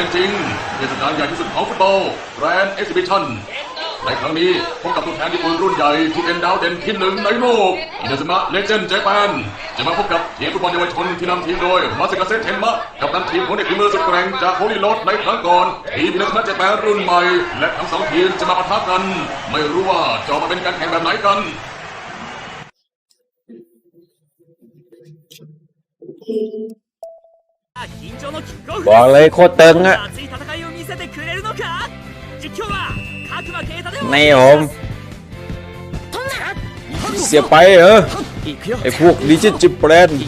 เป็นจริงเทศกาลใหญ่ที่สุดของฟุตบอลแรนด์เอ็กซิบิชันในครั้งนี้พบกับตัวแทนญี่ปุ่นรุ่นใหญ่ที่เป็นดาวเด่นที่หนึ่งในโลกอินาซึมะเลเจนด์เจแปนจะมาพบกับทีมฟุตบอลเยาวชนที่นำทีมโดยมาสกาเซเทนมะกับนันทีมของเด็กฝีมือสุดแกร่งจากโฮลีโลดในครั้งก่อนทีมอินาซึมะเจแปนรุ่นใหม่ และทั้งสองทีมจะมาปะทะกัน ไม่รู้ว่าจะมาเป็นการแข่งแบบไหนกัน บอกเลยโคตรเตึงอะในผมเสียไปเหรอไอพวกดิจิจิเปรนด์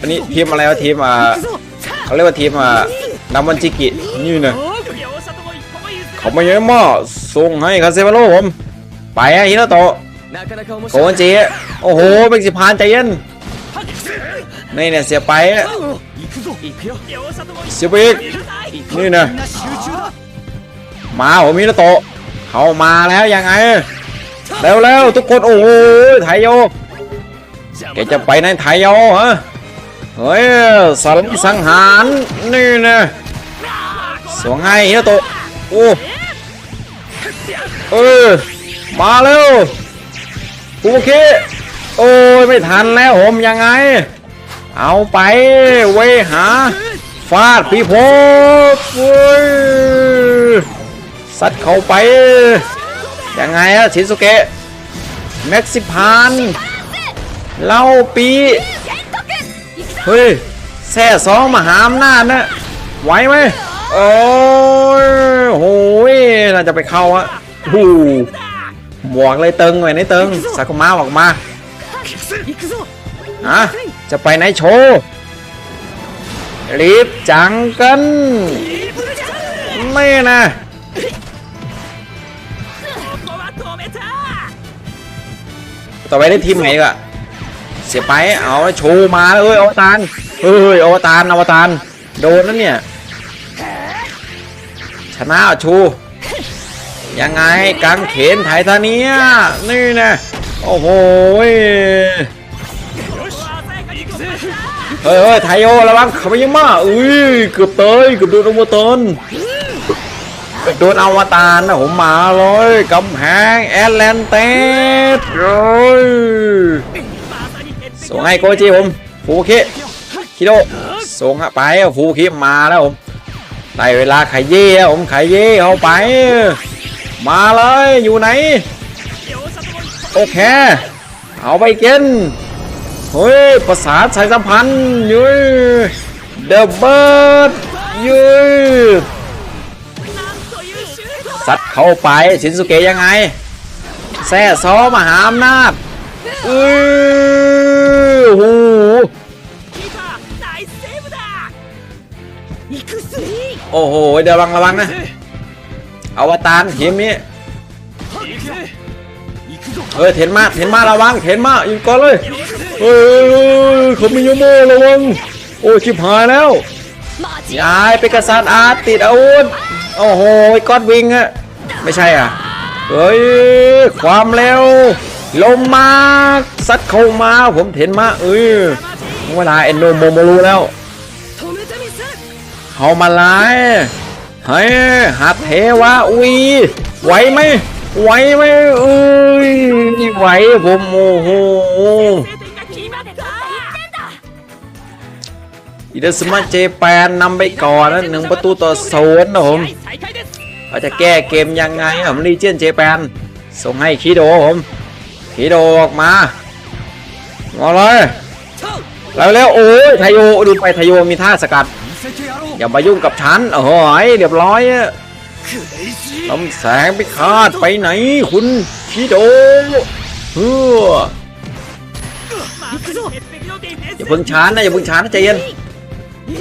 อันนี้ทีมอะไรวะทีมอ่าเขาเรียกว่าทีมอ่านัมันจิกินี่นะเขาไม่ยอมมากส่งให้คาเซมาโลผมไปอะฮิโนโตะโกนจีโอ้โหเป็นสิพานใจเย็นนี่เนี่ยเสียไปอะ เสียบอีกนี่นะมาผมมีนาโตเข้ามาแล้วยังไงเร็วๆทุกคนโอ้โหไทโยแกจะไปในไทโยฮะเฮ้ยสันสังหารนี่นะสวงไงฮินโตโอ้เออมาเร็วกูโอเคโอ้ยไม่ทันแล้วผมยังไง เอาไปเวหา ฟาดพี่พบเว้ยซัดเข้าไปยังไงอะชิสุเกะแม็กซิพานเล่าปีเฮ้ยแซ่สองมาหามหน้านะไหวไหมโอ้ยโหยน่าจะไปเข้าอะหูบวกเลยเติงไว้ในเติงสักมาออกมาอะ จะไปไหนโชว์รีบจังกัน ไม่นะต่อไปได้ทีมไหนกะเสียไปเอาโชว์มาเลยอวตารเฮ้ยอวตารอวตารโดนนั่นเนี่ยชนะโชว์ยังไงกังเขนไทยทาเนียนี่นะโอ้โห เฮ้ยเฮ้ยไทโอระวังขมยังมาอุ้ยเกือบเตยเกือบโดนอวตารโดนอวตารนะผมมาเลยกำแพงแอตแลนติสเลยส่งให้โกจิผมฟูคิคิโดส่งไปฟูคิมาแล้วผมได้เวลาไข่เย่ผมไข่เย่เอาไป มาเลยอยู่ไหนโอเคเอาไปกิน เฮ้ยภาษาสายสัมพันธ์ยุ้ยเดอเบิร์ยุ้ยสัดเข้าไปชินสุเกะยังไง แซ่ซ้อมหาอำนาจอือหูโอ้โห เดี๋ยวระวังระวังนะอวตารเฮมนี้ เฮ้ยเทนมาเทนมาระวังเทนมาอยู่ก่อนเลยเฮ้ยเขามีโยโม่ระวังโอ้ชิบหายแล้วยายเป็นกษัตริย์อาร์ตติดอาวุธโอ้โหก้อนวิงอะไม่ใช่อะเฮ้ยความเร็วลมมาซัดเข้ามาผมเห็นมาเออเวลาเอนโนโมโมรูแล้วเขามาไลยเฮ้ยหัดเทวาอุ้ยไหวไหม ไหวไหมเอ้ยนี่ไหวผมโมโหอีเดสมาเจแปนนำไปก่อนนะหนึ่งประตูต่อศูนย์นะผมเขาจะแก้เกมยังไงผมรีเจนเจแปนส่งให้คีโดผมคีโดออกมามาเลยแล้วแล้วโอ้ยไทโยดูไปไทโยมีท่าสกัด อย่ามายุ่งกับฉันโอ้ยเรียบร้อย ลำแสงไปคาดไปไหนคุณชิโดเฮ้ออย่าพึ่งช้านนะอย่าพึ่งช้านนะใจเย็น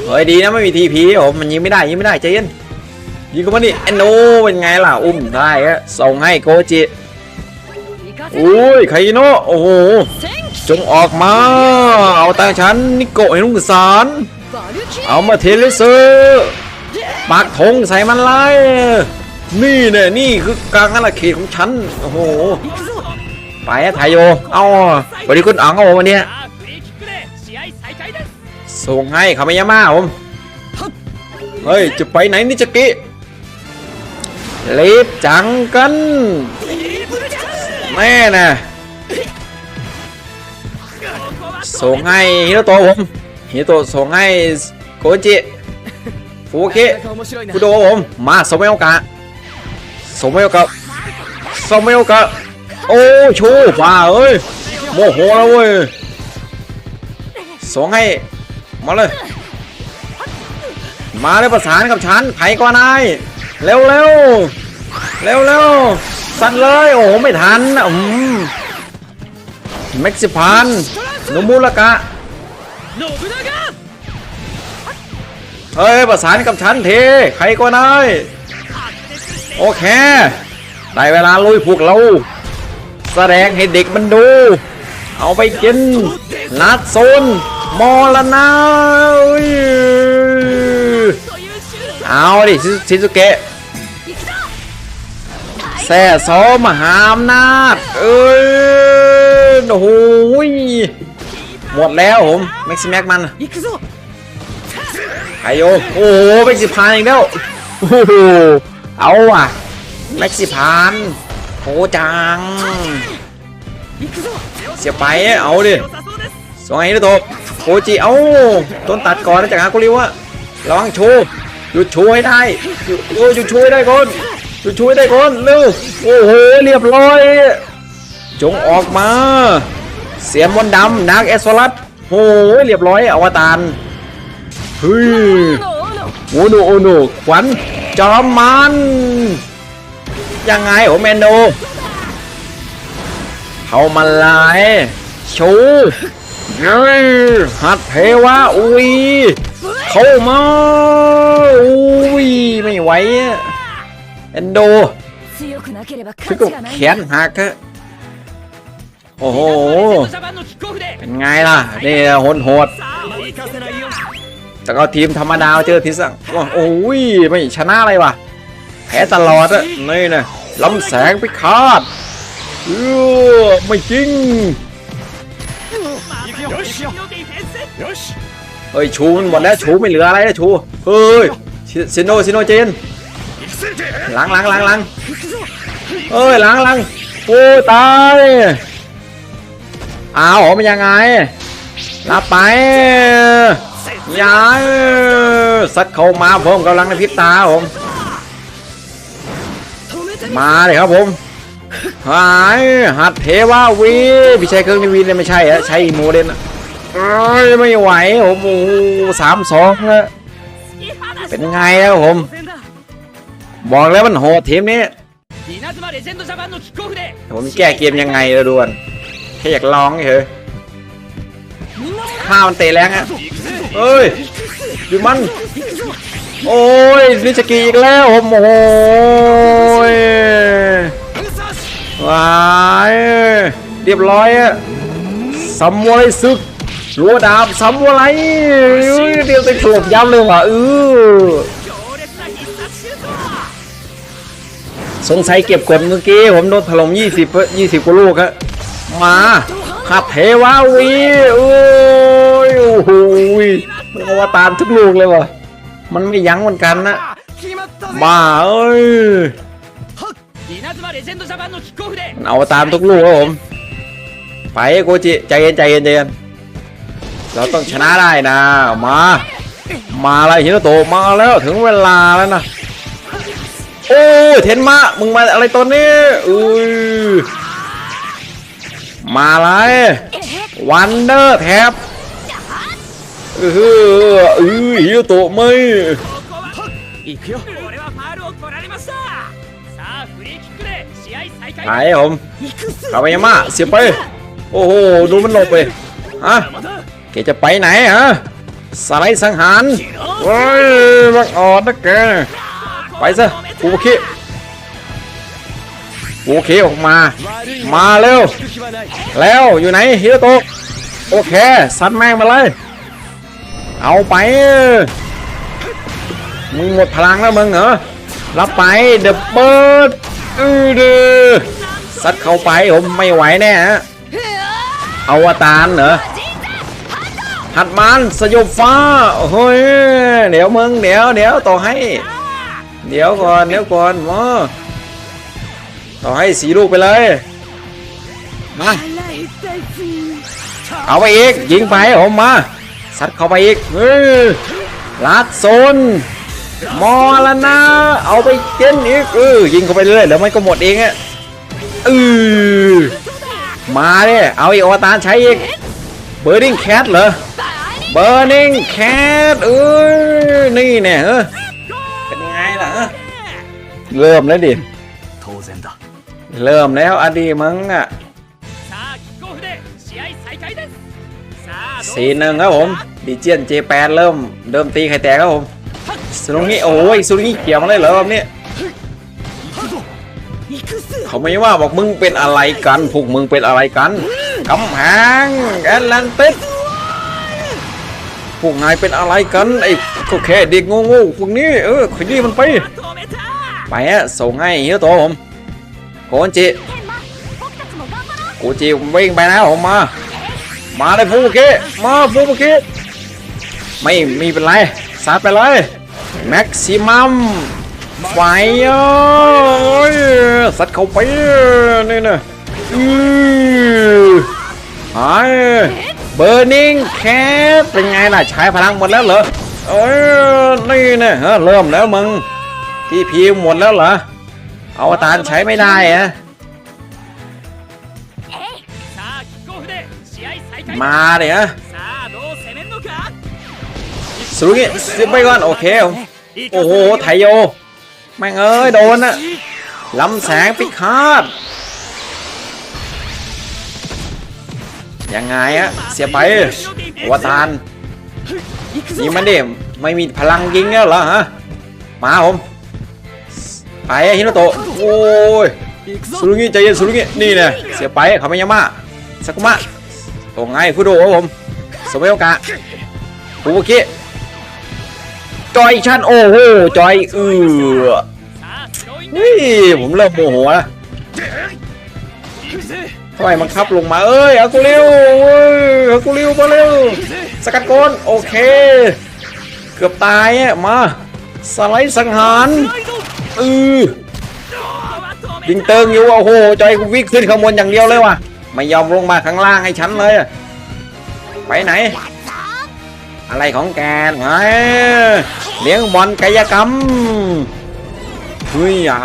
เฮ้ยดีนะไม่มีทีพีผมมันยิงไม่ได้ยิงไม่ได้ใจเย็นยิงก็มาดิแอโนเป็นไงล่ะอุ้มได้ฮะส่งให้โคจิอุ้ยไคโนโอ้โหจงออกมา เอาตาฉันนิโกะเห็นลุงสารเอามาเทเลเซอร์ ปักธงใส่มันเลยนี่เนี่ยนี่คือการอาณาเขตของฉัน โอ้โห ไปอะไทยโย เอาสวัสดีคุณอ๋องครับผวันนี้ส่งให้เขาไม่ยามาผม เฮ้ย จะไปไหนนี่จะกี้รีบจังกันแม่น่ะส่งให้ฮิโรโตะผมฮิโรโตะส่งให้โคจิ โอเคคุโดผมมาสมัยโอกาสสมัยโอกาสสมัยโอกาโอ้ชูฟ้าเอ้ยโมโหแล้วเว้ยสองให้มาเลย มาเลยประสานกับฉันไผ่ก็ได้เร็วเร็วเร็วเร็วสั่นเลยโอ้ไม่ทันอืมเม็กซิพันนุมูลกะ เฮ้ยประสานกับฉันเทใครก็ได้โอเค ได้เวลาลุยพวกเรา แสดงให้เด็กมันดู เอาไปกินนัดโซนมอลนาเอาดิชิซุเกะแซ่ซ้อมหามนาดเอ้ยโอ้ยหมดแล้วผมแม็กซิแม็กมัน ไอโยโอ้โหแม็กสิพันอีกแล้วเอาอะแม็กสิพันโหจังเสียไปเอาดิสองไอ้นะโบโคจิเอาต้นตัดก่อนนะจากฮากุริวะลองชูหยุดช่วยได้หยุดหยุดช่วยได้ก่อนหยุดช่วยได้ก่อนเร็วโอ้โหเรียบร้อย จงออกมา เสียมวนดำนักเอสโซลัสโอ้เรียบร้อยอวตาร เฮ้ยโอโนโอโนขวัญจอมมันยังไงโอเมนโดเข้ามาลายชูเฮ้หัดเทวะอุ้ยเข้ามาอุ้ยไม่ไหวอะเอนโดคือก็แขนหักอะโอ้โหเป็นไงล่ะนี่โหดโหด แต่ก็ทีมธรรมดาเจอทิสังว่าโอ้ยไม่ชนะอะไรวะแพ้ตลอดอะนี่นะลำแสงไปคาดเออไม่จริงเฮ้ยชูมันหมดแล้วชูไม่เหลืออะไรแล้วชูเฮ้ยซินโนซินโนเจนล้างล้างล้างล้างเอ้ยล้างล้างโอ้ตายอ้าวมันยังไงรับไป ยาสัดเข้ามาผมกำลังในพิษตาผมมาเลยครับผมหายหัดเทวาวีพี่ใช้เครื่องวีเนี่ยไม่ใช่อะใช้โมเดนะไม่ไหวผมโอ้สามสองเป็นไงครับผม บอกแล้วมันโหดทีมนี้ผมแก้เกมยังไงละด่วนแค่อยากลองเฉย ข้ามันเตะแรงฮะเอ้ยดูมัน โอ้ยนิชกีอีกแล้วโอ้โหวายเรียบร้อยอะสัมวไรซึกรัวดาบสัมวไรเดียวไปถูกย้ำเลยว่ะเออสงสัยเก็บกดเมื่อกี้ผมโดนถล่ม20 20กว่าลูกฮะมาขับเทวาวีอู้ โอ้โหมันอวตารทุกลูกเลยวะมันไม่ยั้งเหมือนกันนะบ้าเอ้ยเอาตามทุกลูกครับผม ไปโกจิใจเย็นใจเย็นใจเย็นเราต้องชนะได้นะ มา มาอะไรฮิโนโตมาแล้วถึงเวลาแล้วนะ โอ้เทนมามึงมาอะไรตอนนี้อุ้ยมาอะไรวันเดอร์แท็บ เออเออฮิโตะไม่หายผมคาบายามะเสียไป โอ้โห ดูมันหลบไปอะแกจะไปไหนฮะสไลด์สังหารเฮ้ยบังออดนะแกไปซะโอเคโอเคออกมา มาเร็ว แล้วอยู่ไหนฮิโตะโอเค สันแม่งมาเลย เอาไป มึงหมดพลังแล้วมึงเหรอ รับไปเดอะเบิดอือเดือซัดเข้าไปผมไม่ไหวแน่ฮะอวตารเหรอหัดมันสยบฟ้าเฮ้ยเดี๋ยวมึงเดี๋ยวเดี๋ยวต่อให้ เดี๋ยวก่อนเดี๋ยวก่อนมอต่อให้สีลูกไปเลยมาเอาไปอีกยิงไปผมมา ซัดเข้าไปอีกเออลัดโซนมอละนะ เอาไปเต้นอีกเออยิงเข้าไปเรื่อยเดี๋ยวมันก็หมดเองอะเออมาเนี่ยเอาอีกอวตารใช้อีกเบอร์ดิงแคทเหรอเบอร์ดิงแคทเออนี่เนี่ยเออเป็นไงล่ะเริ่มแล้วดิเริ่มแล้วอดีมั้งอะ สีหนึ่งครับผมดีเจียนเจแปนเริ่มเริ่มตีไข่แตกครับผมสุรุงี้โอ้ยสุรุงี้เกี่ยวมาเลยเหรอแบบนี้เขาไม่ว่าบอกมึงเป็นอะไรกันพวกมึงเป็นอะไรกันกำแพงแอตแลนติสพวกนายเป็นอะไรกันไอ้ก็แค่เด็กโง่ๆพวกนี้เออขยี้มันไปไปอะส่งให้เฮียโตผมโกนจิโกจิวิ่งไปนะผมมา มาเลยฟูเกะมาฟูเกะไม่มีเป็นไรซัดไปเลยแม็กซิมัมไฟเอ้ยสัดเข้าไปนี่นะอือหายเบอร์นิงแคสเป็นไงล่ะใช้พลังหมดแล้วเหรอเอ้ยนี่นะเริ่มแล้วมึงที่พีหมดแล้วเหรอเอวตารใช้ไม่ได้อะ มาเนี่ยสุรุกิสิบไปก่อน โอเค โอ้โห ไทโย แม่งเอ้ย โดนอะลำแสงพิฆาตยังไงอะเสียไปอวตารนี่มันเดมไม่มีพลังยิงแล้วเหรอฮะมาผมไปฮิโนโตะโอ้ยสุรุงิใจเย็นสุรุงินี่เนี่ยเสียไปเขาไม่ยามาสักุมะ ส่งให้คุโดะครับผมสมัยโอกาสฟูบุกิจอยชั้นโอ้โหจอยเออนี่ผมเริ่มโมโหแล้วทำไมมันคับลงมาเอ้ยอากูริวเอ้ยอากูริวมาเร็วสกัดก้นโอเค เกือบตายอะมาสไลด์สังหารออยิงเติงอยู่โอ้โหจอยวิ่งขึ้นขบวนอย่างเดียวเลยว่ะ ไม่ยอมลงมาข้างล่างให้ฉันเลย ไปไหน อะไรของแกไงเลี้ยงบอลกายกรรมเฮ้ยย่า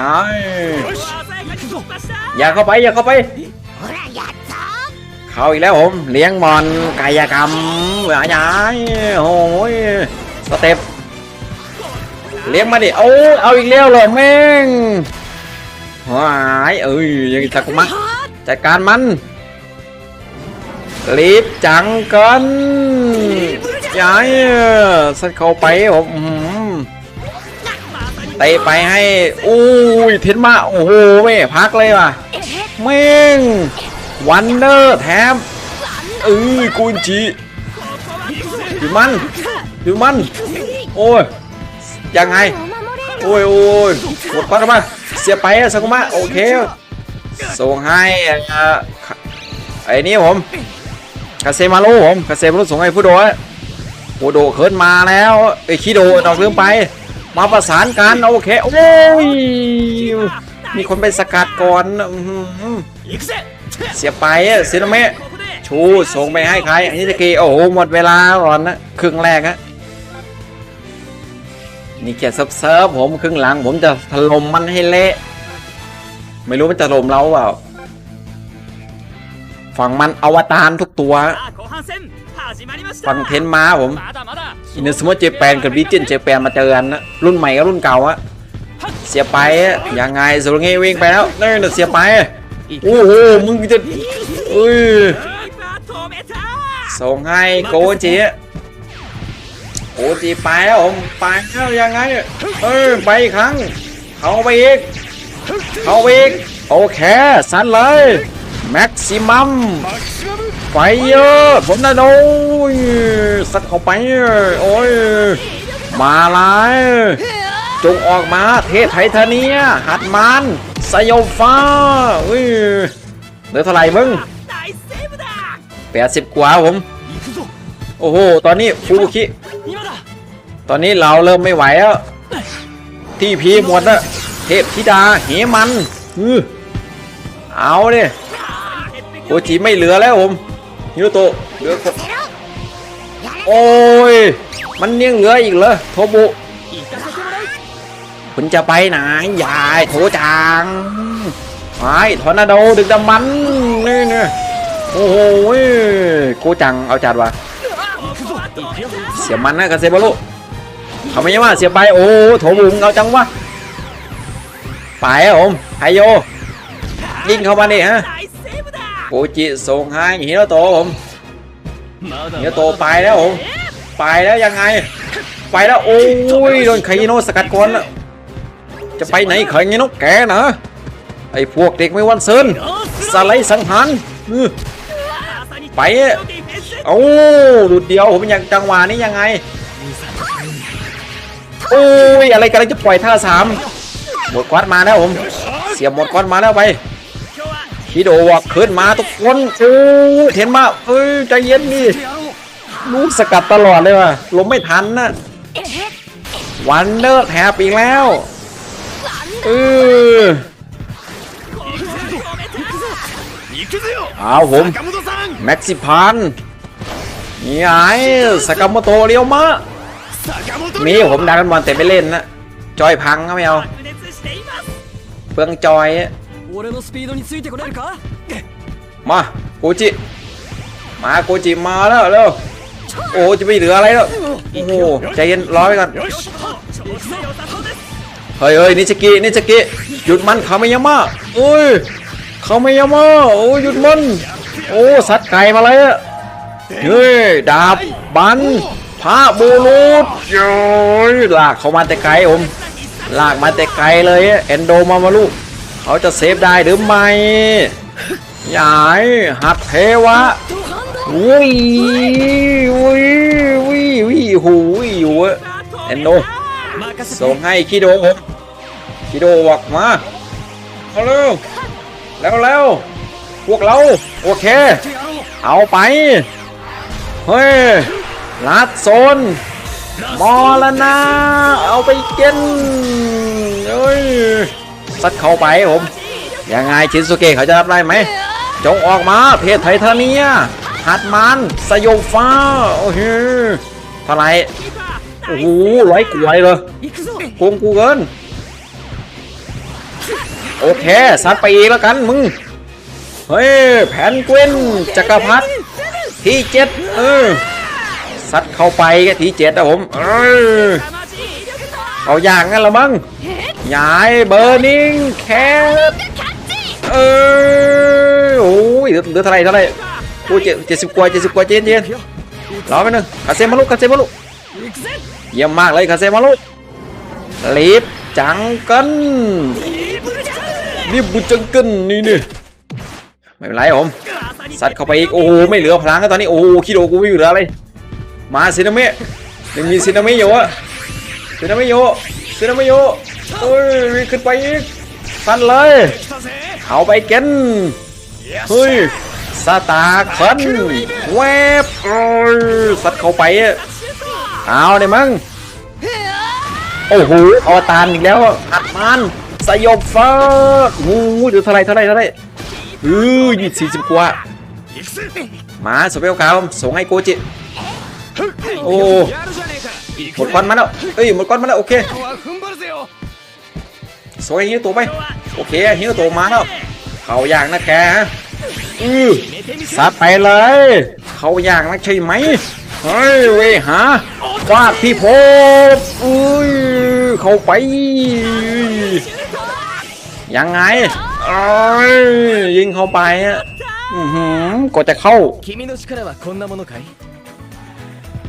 อย่าเข้าไปอย่าเข้าไปเข้าอีกแล้วผมเลี้ยงบอลกายกรรมอย่ายโอ้ยสเต็ปเลี้ยงมาดิโอ้เอาอีกแล้วเรอแม่งหายเอ้ยยังสักมัจัดการมัน รีบจังกันย้ายสัดเข้าไปผมเตะไปให้อุ้ยเทนมาโอ้โหไม่พักเลยว่ะแม่งวันเดอร์แถมเอ้ยกุนจีอยู่มันอยู่มัน โอ้ยยังไง โอ้ยโอ้ยหมดปันมาเสียไปอะสักุมะโอเคส่งให้อ่าไอ้นี่ผม คาเซมาโร่ผมคาเซมาโร่ส่งให้ผู้โดะผู้โดเขินมาแล้วไอคิโดดอกลืมไป มาประสานกันโอเคโอ้ยมีคนไปสกัดก่อนเสียไปเซนเมะชูส่งไปให้ใครอันนี้ตะกีโอ้โหหมดเวลาก่อนนะครึ่งแรกฮะนี่แกียรเซิร์ฟผมครึ่งหลังผมจะถล่มมันให้เละ ไม่รู้มันจะถล่มเราเปล่า ฝั่งมันอวตารทุกตัวฝั่งเทนมาผมอินสมุทรเจแปนกับลิจินเจแปนมาเจอกันนะรุ่นใหม่กับรุ่นเก่าอะเสียไปยังไงสุรเงวิ่งไปแล้วนั่นเสียไปโอ้โหมึงจะอ้ยส่งให้โกจิโกจิไปแล้วผมไปแล้วยังไงเออไปอีกครั้ง เข้าไปอีก เข้าไปอีกโอเคสั้นเลย แม็กซิมัมไฟเยอะผมได้โอยสัดเข้าไปโอ้ยมาลายจงออกมาเทศไทเทเนียหัดมันสยบฟ้าอุ้ยเหลือเท่าไหร่มึงแปดสิบกว่าผม โอ้โห ตอนนี้ฟูบุคิ ตอนนี้เราเริ่มไม่ไหวแล้วที่พีหมดแล้วเทพธิดาเหมัน เอาเนี่ย โกจิไม่เหลือแล้วผมฮิโรโตะเหลือโอ้ย มันยังเหลืออีกเหรอโทบุคุณจะไปไหนยายโถจังไอ้ทอร์นาโดดึกดำมันนี่เนี่ยโอ้โหโกจังเอาจัดวะเสียมันนะกระเซบาลุเขาไม่ใช่ว่าเสียไปโอ้โถบุงเอาจังวะไปผมไฮโยยิงเข้ามานี่ฮะ ฟูจิส่งให้ฮิโนโตผมฮิโนโตไปแล้วผมไปแล้วยังไง ไปแล้วโอ้ยโดนไคโนสกัดก่อนจะไปไหนไคโนแกนะไอพวกเด็กไม่วันเซินสไลด์สังหารไปโอ้ดูดเดียวผมยังจังหวะนี้ยังไงโอ้ยอะไรกันจะปล่อยท่าสามหมดควัดมาแล้วผม เสียหมดควัดมาแล้วไป พี่โดวอกขึ้นมาทุกคนโอ้เห็นมาเอ้ยใจเย็นนี่ลูกสกัดตลอดเลยว่ะล้มไม่ทันนะวันเดอร์แทบอีกแล้วเออเอาผมแม็กซิพันนี่ไอ้สากามโตเรียวมะมีผมดันวันแต่ไม่เล่นนะจอยพังก็ไม่เอาเปลืองจอยอะ 俺のスピードについてこれるか มาโกจิ มาโกจิมาแล้วเร็วโอ้จะไม่เหลืออะไรแล้วโอ้โหใจเย็นรอไปก่อน よし調子良さそうです เฮ้ยเฮ้ยนิสกินิสกิหยุดมันคาเมยามะโอ้ยคาเมยามะโอ้ยหยุดมัน โอ้สัตว์ไก่มาเลยอะเฮ้ยดาบบันพระบูรุษโอ้ยลากเขามาแต่ไกลผมลากมาแต่ไกลเลยอะเอนโดมามาลูก เขาจะเซฟได้หรือไม่ยายหัดเทวะวิวิวิวิหูวิอยู่เอ็นโดส่งให้คิโดผมคิโดวักมาเอาเร็วแล้วแล้วพวกเราโอเค เอาไป เฮ้ยลัดโซนมอลนะ เอาไปกินเฮ้ย ซัดเข้าไปผมยังไงชินสุเกะเขาจะรับได้ไหมจงออกมาเพจไทเทเนียฮัตมันสยบฟ้าโอ้โหทลายโอ้โหร้ลกวยเลยโกงกูเกินโอเคซัดไปอีกแล้วกันมึงเฮ้ยแผ่นกวินจักรพรรดิที่เจ็ดเออซัดเข้าไปก็ที่เจ็ดนะผมเออเอาอย่างงั้นละมั้ง ย้ายเบอร์นิงแคทเออโอ้ยเหลือเท่าไรเท่าไรโอ้เจ็ดสิบกว่าเจ็ดสิบกว่าเจนเจนรอไปหนึ่งคาเซมาลุกคาเซมาลุเยี่ยมมากเลยคาเซมาลุกลีบจังกันนี่บุจังกันนี่นี่ไม่เป็นไรผมสัตว์เข้าไปอีกโอ้ไม่เหลือพลังแล้วตอนนี้โอ้คิดโอกูไม่เหลืออะไรมาซินามิยังมีซินามิอยู่อะซินามิอยู่ซินามิอยู่ เฮ้ยวิ่งขึ้นไปอีกสั้นเลย เอาไปเกนเฮ้ยสตาร์คันเวฟโอ้ยสัดเข้าไปเอาเนี่ยมั้งโอ้โหอวตารอีกแล้วอัดมันสยบฟ้าโอ้โหเดี๋ยวเท่าไรเท่าไรเท่าไรเฮ้ยี่สี่สิบกว่ามาสเปลกาวส่งให้โกจิโอ้หมดควันมาแล้วเอ้ยหมดควันมาแล้วโอเค สวยฮิโตัวไป โอเคฮิโตัวมาแล้ว เขาอย่างนะแกฮอือซัดไปเลย เขาอย่างนะใช่ไหมเฮ้ยเวหาฟาดพี่พบอุ้ยเขาไป ยังไงเอ้ยยิงเข้าไปอะหืมก็จะเข้า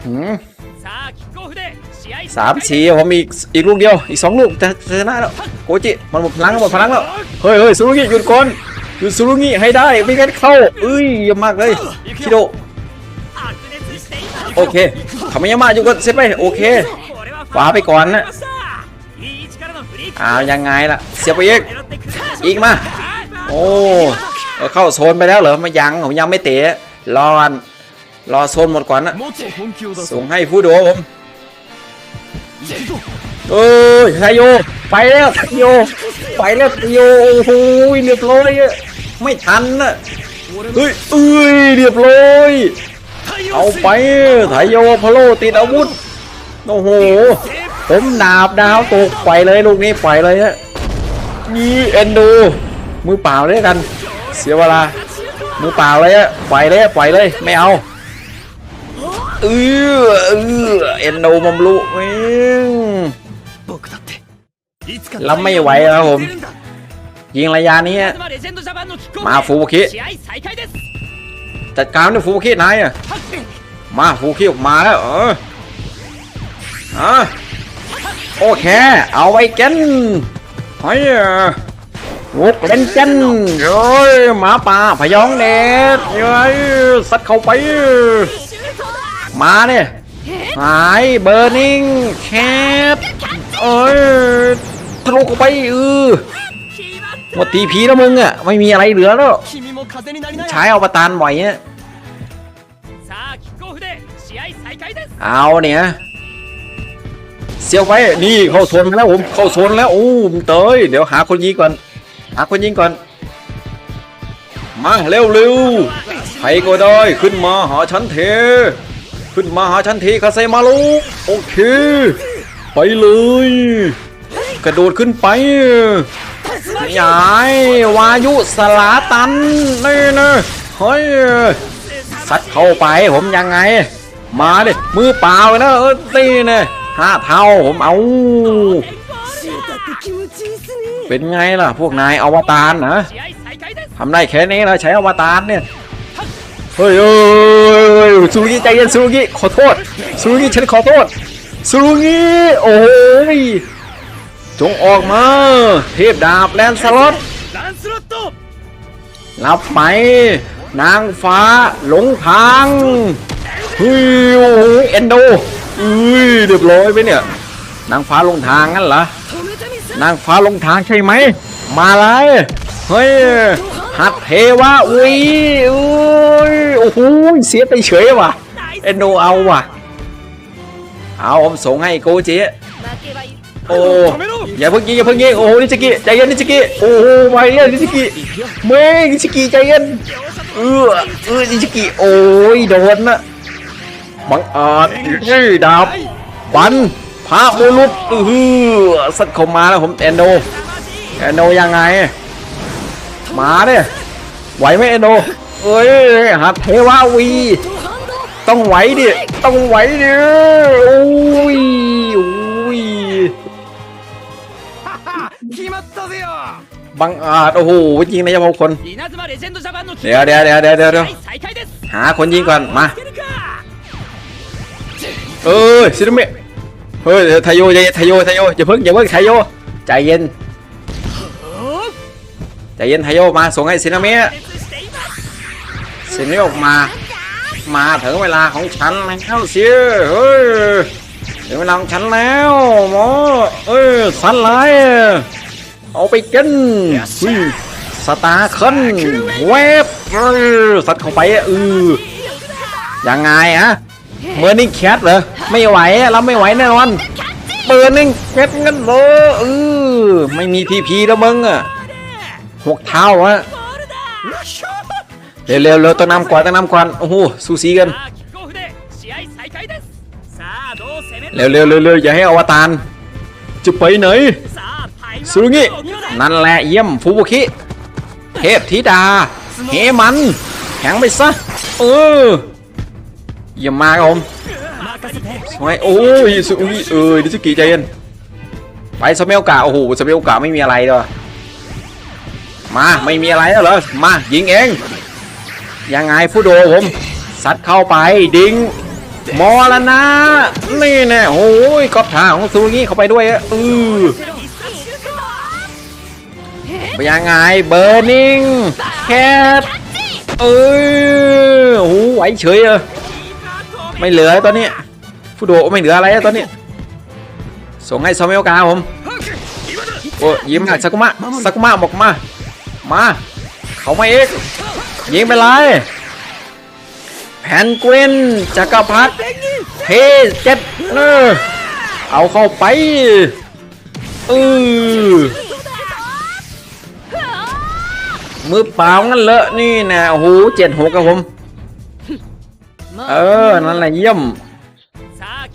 หืม สามสี่ผมอีอีกลูกเดียวอีกสองลูกจะชนะแล้วโกจิมันหมดพลังหมดพลังแล้วเฮ้ยเฮ้ยซูรุงิหยุดก่อนหยุดซูรุงิให้ได้ไม่งั้นเข้าเอ้ยเยี่มากเลยคิโดโอเคทำไมยามาอยู่ก็เซตไปโอเคขวาไปก่อนนะอ้าวยังไงล่ะเสียไปอีกอีกมาโอ้เข้าโซนไปแล้วเหรอมายังผมยังไม่เตะรอรอโซนหมดก่อนนะส่งให้ผู้โดผม เอ้ยไทโยไปแล้วไทโยไปแล้วไทโยโอ้โหเรียบร้อยไม่ทันนะเฮ้ยเอ้ยเรียบร้อยเอาไปไทโยพะโลติดอาวุธโอ้โหผมดาบดาวตกไปเลยลูกนี้ไปเลยฮะนี่เอ็นดูมือเปล่าเลยกัน เสียเวลามือเปล่าเลยอะไปเลยไปเลยไม่เอา เออเออเอ็นโนมัมลุเองแล้วไม่ไหวแล้วผม ยิงระยะนี้มาฟูบุคิจัดการด้วยฟูบุคิดนายอะมาฟูบุคิออกมาแล้วเออะโอเค เอาไว้กันเฮ้ยวกเล่นกันเฮ้ยหมาป่าพยองเด็ดเฮ้ยสัดเข้าไป มาเนี่ยหายเบอร์นิงแคปเอ้ยทะลุไปเออหมดตีพีแล้วมึงอะไม่มีอะไรเหลือแล้วใช้อวตารบ่อยเนี่ยเอาเนี่ยเซียวไปนี่เข้าโซนแล้วผมเข้าโซนแล้วโอ้มเตยเดี๋ยวหาคนยิงก่อน หาคนยิงก่อน มาเร็วเร็วใครก็ได้ขึ้นมาหาชั้นเถอ ขึ้นมาหาฉันทีคาเซมาลุโอเค ไปเลย กระโดดขึ้นไปยายวายุสลาตันนี่นะเฮ้ยซัดเข้าไปผมยังไง มาดิมือเปล่าเลยนะเออตีเนี่ยห้าเท่าผมเอา เป็นไงล่ะพวกนายอวตารนะทำได้แค่นี้นะใช้อวตารเนี่ย เฮ้ยเฮ้ยซูรุกิใจเย็นสุรุกิขอโทษสุรุกิฉันขอโทษสุรุกิโอ้ยจงออกมา เทพดาบแลนสล็อตรับไป นางฟ้าหลงทางเฮ้ยโอ้ยเอ็นโดอุ้ยเดือบร้อยไปเนี่ย นางฟ้าลงทางงั้นเหรอนางฟ้าลงทางใช่ไหม มาเลย เฮ้ยหัดเทวะอุ้ยอุ้ยโอ้โหเสียไปเฉยว่ะเอ็นโดเอาว่ะเอาผมส่งให้โกเจโอ้ยอย่าเพิ่งยิงอย่าเพิ่งยิงโอ้โนิชิกิใจเย็นนิชิกิโอ้โหม่เย็นนิชิกิเมงนิชิกิใจเย็นเออเออนิชิกิโอ้ยโดนนะบังอาจนี่ดาบปันพาโมลุกเออสัตว์เข้ามาแล้วผมเอนโดเอนโดยังไง มาเนี่ยไหวไหมเอโนเอ้ยฮัทเทวาวี ต้องไหวดิ ต้องไหวดิโอ้ยโอ้ยบังอาจโอ้โหยิงนายมงคลเดี๋ยวเดี๋ยวเดี๋ยวเดี๋ยวเดี๋ยวหาคนยิงก่อนมาเออซิลเมะเฮ้ยทายโยทายโยทายโยอย่าเพิ่งอย่าเพิ่งทายโยใจเย็น จเย็นไทโยมาส่งให้ซินามิซินามิออกมา มาถึงเวลาของฉันแล้วเสียเฮ้ยถึงเวลาของฉันแล้วหมอเอ้ยสันไหลเอาไปกินสตาร์คันเวฟสัตว์เข้าไปเออยังไงฮะเมื่อนิ่งแคทเหรอไม่ไหวเราไม่ไหวแน่นอนเบอร์นิ่งแคทงั้นเหรอเออไม่มีพีพีแล้วมึงอะ หกเท้าฮะเร็วๆร็เร็ต้องนำก่อนต้องนำก่อนโอ้โหสู้ซีกันเร็วๆร็เร็วเอย่าให้อวตารจะไปไหนสุรุงินั่นแหละเยี่ยมฟูบุคิเทพธิดาเฮมันแข็งไปซะเอออย่ามาครับผมสวยโอ้ยสุอุ้ยเออดิสกี้ใจเย็นไปสเโอกาสโอ้โหสเโอกาสไม่มีอะไรเลย มาไม่มีอะไรแล้วเหรอมายิงเองยังไงฟูโดผมซัดเข้าไปดิงมอลนะนี่แน่โอ้ยกอบทาของซูรุงิเข้าไปด้วยอะเออไปยังไงเบอร์นิงแคทเอ้ยโอ้ไหวเฉยเลยไม่เหลือตอนนี้ผู้โดไม่เหลืออะไรตอนนี้ ส่งให้ซาเมลกาผมโอ้ยิ้มหักสักุมะสักุมะบอกมา มา เขามาเอกยิงไปเลยแผนกวินจักรพรรดิเทเจ็ดเนอเอาเข้าไปเออมือเปล่างั้นเลอะนี่นะโอ้โหเจ็ดหกครับผม เออ นั่นแหละเยี่ยม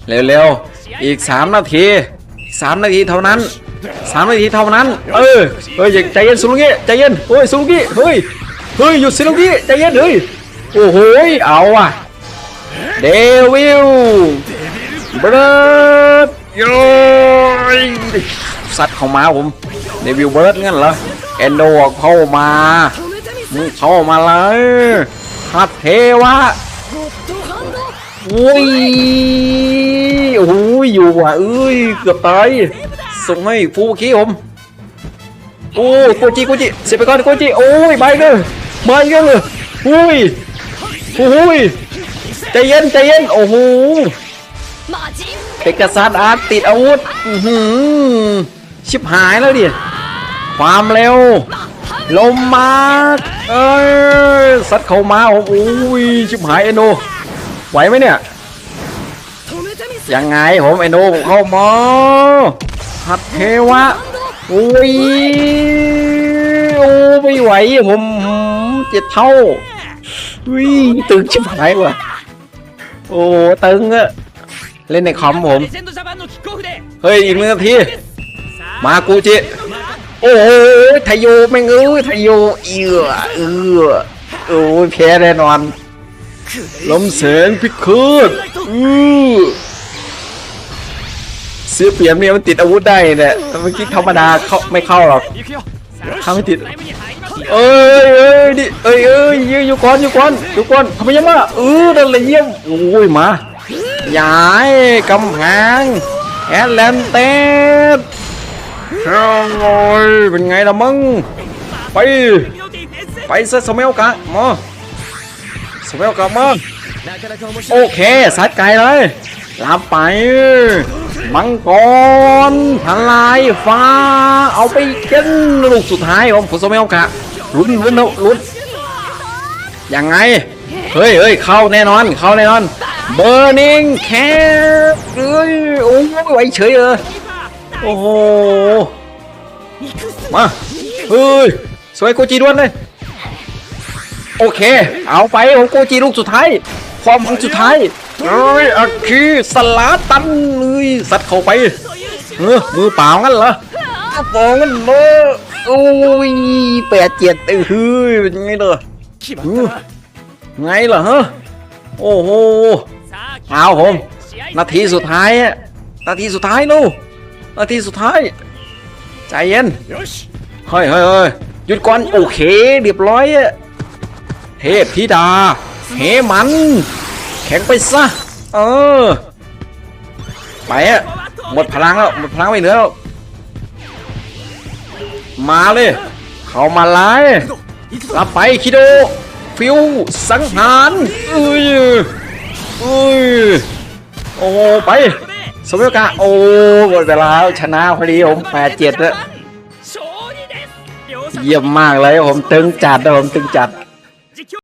เร็วๆ อีก3นาทีสามนาทีเท่านั้น 3นาทีเท่านั้น เออเฮ้ยใจเย็นสุลุกี้ใจเย็นเฮ้ยสุลุกี้เฮ้ยเฮ้ยหยุดสุลุกี้ใจเย็นเฮ้ยโอ้โหเอาอะเดวิลเบิร์ดโยยสัตว์เข้ามาผมเดวิลเบิร์ดงั้นเหรอเอนโดเข้ามามึงเข้ามาเลยฮัตเทวะอุ้ยโอ้โหอยู่ว่ะเอ้ยเกือบตาย ส่งให้ฟูกี้ผมโอ้โกจิโกจิเสียไปก่อนโกจิโอ้ยไปเลยไปกันเลยอุ้ยโอ้ยใจเย็นใจเย็นโอ้โหเป็กกษัตรอาร์ตติดอาวุธหืมชิบหายแล้วดิความเร็วลมมาเอ้สัตว์เข้ามาผมโอ้ยชิบหายเอโนไหวไหมเนี่ยยังไงผมเอโนเข้ามา หัดเทวะโอ้ยโอ้ไม่ไหวผมเจ็ดเท่าวิ่งตึงชิบหายว่ะโอ้ตึงอะเล่นในคอมผม เฮ้ยอีกหนึ่งนาทีมากูจิโอ้ยทยโยไม่งเอ้ยทยโยเอือเอือโอ้แพ้แน่นอนล้มเสียงพิคืดอือ เสียเปลี่ยนเนี่ยมันติดอาวุธได้เนี่ยเมื่อกี้ธรรมดาเข้าไม่เข้าหรอกเข้าไม่ติดเอ้ยเอ้ยดิเอ้ยเอ้ยยือยู่ก่อนอยู่ก่อนอยู่ก่อนทำไมยังมาเออนั่นเลยเยี่ยมโอ้ยมาย้ายกำแพงแอตแลนเตสเฮ้ยเป็นไงล่ะมึงไปไปซะสมิยโอกาสมาสมิยโอกาสมาโอเคสัดไกลเลยรับไป มังกรทลายฟ้า เอาไปกินลูกสุดท้ายของผมสมัยโอกาสลุ้นลุ้นลุ้นยังไง เฮ้ยเฮ้ยเข้าแน่นอน เข้าแน่นอน Burning Cap เอ้ยโอ้ยไหวเฉยเออโอ้โหมาเฮ้ยสวยโกจีด้วนเลยโอเค เอาไปของโกจีลูกสุดท้ายความหวังสุดท้าย เอ้ยอาคีสลาตันเลยสัตว์เข้าไปเออมือเปล่างั้นเหรอเปล่างั้นเหรอโอ้ยแปดเจ็ดเอ้ยเป็นไงเด้อไงเหรอฮะโอ้โหเอาผมนาทีสุดท้ายนาทีสุดท้ายนู่นาทีสุดท้าย ใจเย็นเฮ้ยเฮ้ยเฮ้ยหยุดก่อนโอเคเรียบร้อยเทพธิดาเฮมัน ข็งไปซะ เออ ไปอะหมดพลังแล้ว หมดพลังไปเหนือแล้ว มาเลย เข้ามาไล่รับไปคิโด ฟิว สังหารเอ้ยเอ้ยโอ้ ไปสมยกาโอ้หมดเวลาชนะพอดีผมแปดเจ็ดเลยเยี่ยมมากเลยผมตึงจัดนะผมตึงจัด